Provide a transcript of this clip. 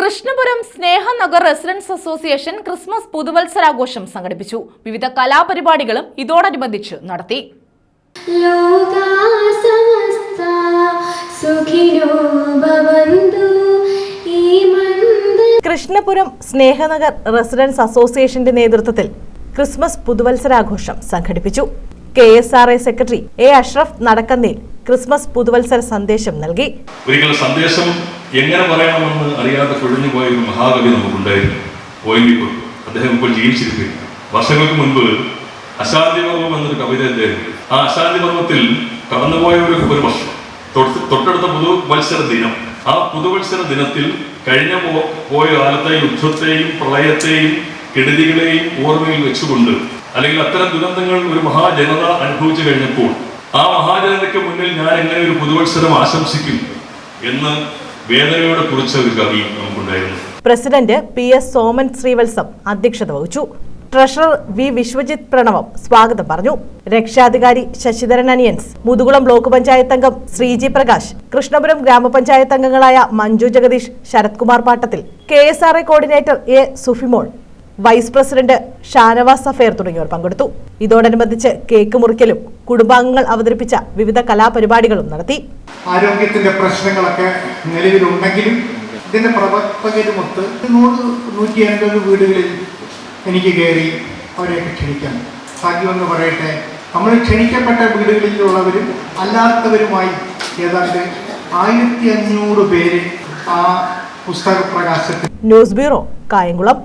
Krishnapuram Snehanagar residents association Christmas പുതുവത്സരാഘോഷം സംഘടിപ്പിച്ചു. വിവിധ കലാപരിപാടികളും ഇതോടനുബന്ധിച്ച് നടത്തി. ലോകാ സുഖിനോ ഭവന്തു ഈ മന്ദിര കൃഷ്ണപുരം സ്നേഹനഗർ റെസിഡൻസ് അസോസിയേഷന്റെ നേതൃത്വത്തിൽ ക്രിസ്മസ് പുതുവത്സരാഘോഷം സംഘടിപ്പിച്ചു. K S R A secretary A Ashraf Nadakkanel Christmas പുതുവത്സര സന്ദേശം നൽകി. ഒരിക്കൽ സന്ദേശം എങ്ങനെ പറയണമെന്ന് അറിയാതെ കുഴഞ്ഞു പോയ ഒരു മഹാകവി നമുക്കുണ്ടായിരുന്നു. അദ്ദേഹം ഇപ്പോൾ ജീവിച്ചിരിക്കുകയാണ്. വർഷങ്ങൾക്ക് മുൻപ് അശാന്തിപർവം എന്നൊരു കവിത അദ്ദേഹം. ആ അശാന്തിപർവത്തിൽ കടന്നുപോയ ഒരു ഒരു വർഷം. തൊട്ട് തൊട്ടടുത്ത പുതുവത്സര ദിനം. ആ പുതുവത്സര ദിനത്തിൽ കഴിഞ്ഞ പോയ കാലത്തെ യുദ്ധത്തെയും പ്രളയത്തെയും കെടുതികളെയും ഓർമ്മയിൽ വെച്ചുകൊണ്ട് അല്ലെങ്കിൽ അത്തരം ദുരന്തങ്ങൾ ഒരു മഹാജനത അനുഭവിച്ചു കഴിഞ്ഞപ്പോൾ ആ മഹാജനതയ്ക്ക് മുന്നിൽ ഞാൻ എങ്ങനെ ഒരു പുതുവത്സരം ആശംസിക്കും എന്ന് വേദനയോടെ കുറിച്ച ഒരു കവി നമുക്കുണ്ടായിരുന്നു. President P S Soman Sreevalsam അധ്യക്ഷത വഹിച്ചു. ട്രഷറർ വി വിശ്വജിത് പ്രണവം സ്വാഗതം പറഞ്ഞു. രക്ഷാധികാരി ശശിധരൻ അനിയൻസ് മുതുകുളം ബ്ലോക്ക് പഞ്ചായത്ത് അംഗം ശ്രീജി പ്രകാശ് കൃഷ്ണപുരം ഗ്രാമപഞ്ചായത്ത് അംഗങ്ങളായ Manju Jagadeesh Sarathkumar Pattathil K S R coordinator A Sufimol vice president Shanavas Safer തുടങ്ങിയവർ പങ്കെടുത്തു. ഇതോടനുബന്ധിച്ച് കേക്ക് മുറിക്കലും കുടുംബാംഗങ്ങൾ അവതരിപ്പിച്ച വിവിധ കലാപരിപാടികളും നടത്തി. ആരോഗ്യത്തിന്റെ പ്രശ്നങ്ങളൊക്കെ നിലവിലുണ്ടെങ്കിലും ഇതിന്റെ പ്രവർത്തകരുമൊത്ത് നൂറ് നൂറ്റി അൻപത് വീടുകളിൽ എനിക്ക് കയറി അവരെയൊക്കെ ക്ഷണിക്കാം. ഭാഗ്യമെന്ന് പറയട്ടെ. നമ്മൾ ക്ഷണിക്കപ്പെട്ട വീടുകളിലുള്ളവരും അല്ലാത്തവരുമായി ഏതാണ്ട് ആയിരത്തി അഞ്ഞൂറ് പേര് ആ പുസ്തക പ്രകാശത്തിൽ ന്യൂസ് ബ്യൂറോ കായംകുളം.